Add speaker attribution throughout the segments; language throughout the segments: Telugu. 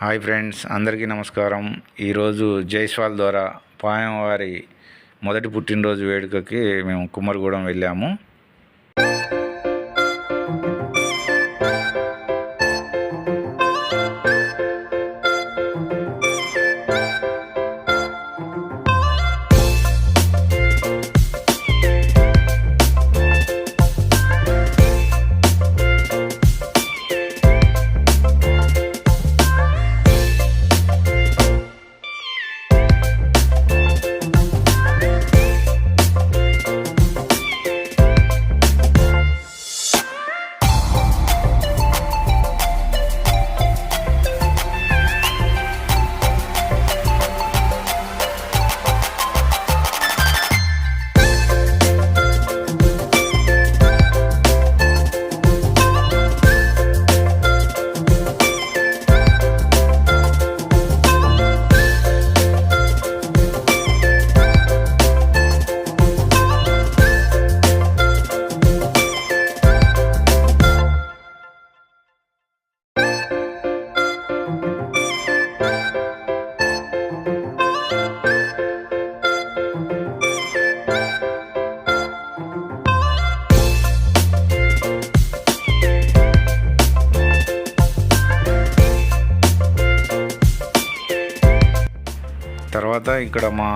Speaker 1: హాయ్ ఫ్రెండ్స్ అందరికీ నమస్కారం. ఈరోజు జైస్వాల్ ద్వారా పాయం వారి మొదటి పుట్టినరోజు వేడుకకి మేము కుమ్మరిగూడెం వెళ్ళాము. తర్వాత ఇక్కడ మా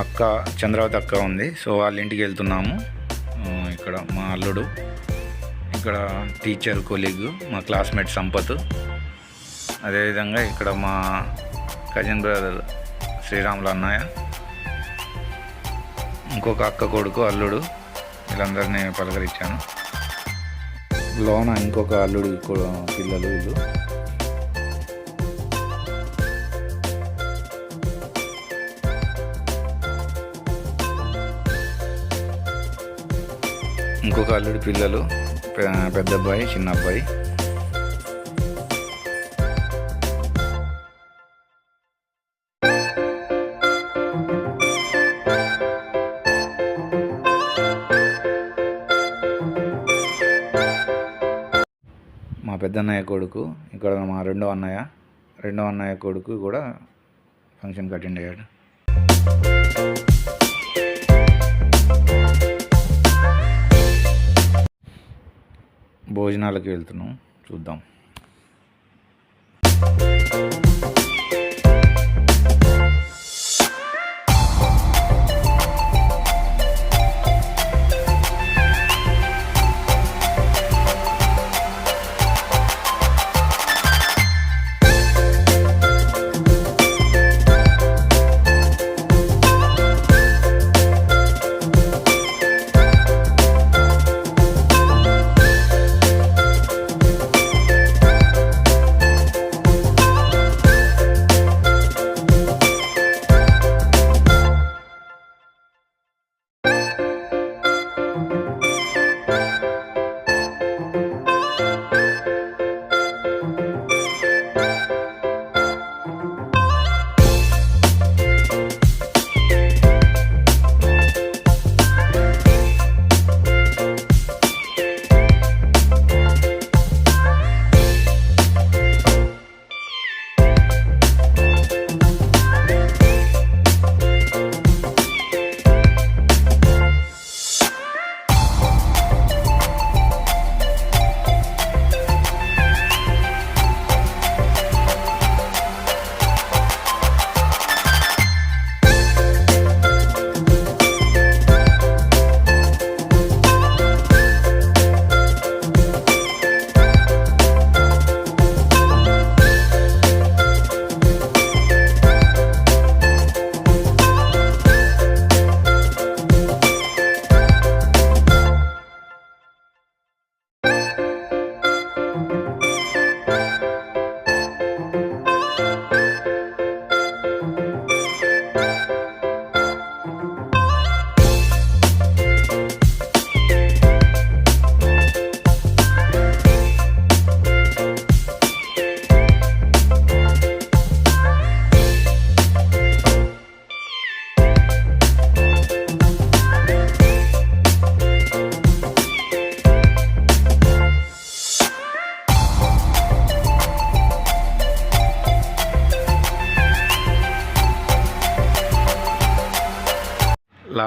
Speaker 1: అక్క చంద్రావతి అక్క ఉంది. సో వాళ్ళ ఇంటికి వెళ్తున్నాము. ఇక్కడ మా అల్లుడు ఇక్కడ టీచర్ కొలీగ్ మా క్లాస్మేట్ సంపత్. అదేవిధంగా ఇక్కడ మా కజిన్ బ్రదర్ శ్రీరాములు అన్నయ్య. ఇంకొక అక్క కొడుకు అల్లుడు వీళ్ళందరినీ పలకరించాను. లోన ఇంకొక అల్లుడు పిల్లలు వీళ్ళు. ఇంకొక అల్లుడి పిల్లలు పెద్ద అబ్బాయి చిన్న అబ్బాయి మా పెద్ద అన్నయ్య కొడుకు ఇక్కడ మా రెండో అన్నయ్య రెండో అన్నయ్య కొడుకు కూడా ఫంక్షన్కి అటెండ్ అయ్యాడు. భోజనాలకు వెళ్తున్నాం. చూద్దాం.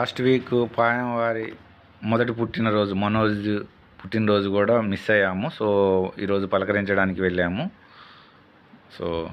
Speaker 1: లాస్ట్ వీక్ పాయం వారి మొదటి పుట్టినరోజు మనోజ్ పుట్టినరోజు కూడా మిస్ అయ్యాము. సో ఈరోజు పలకరించడానికి వెళ్ళాము. సో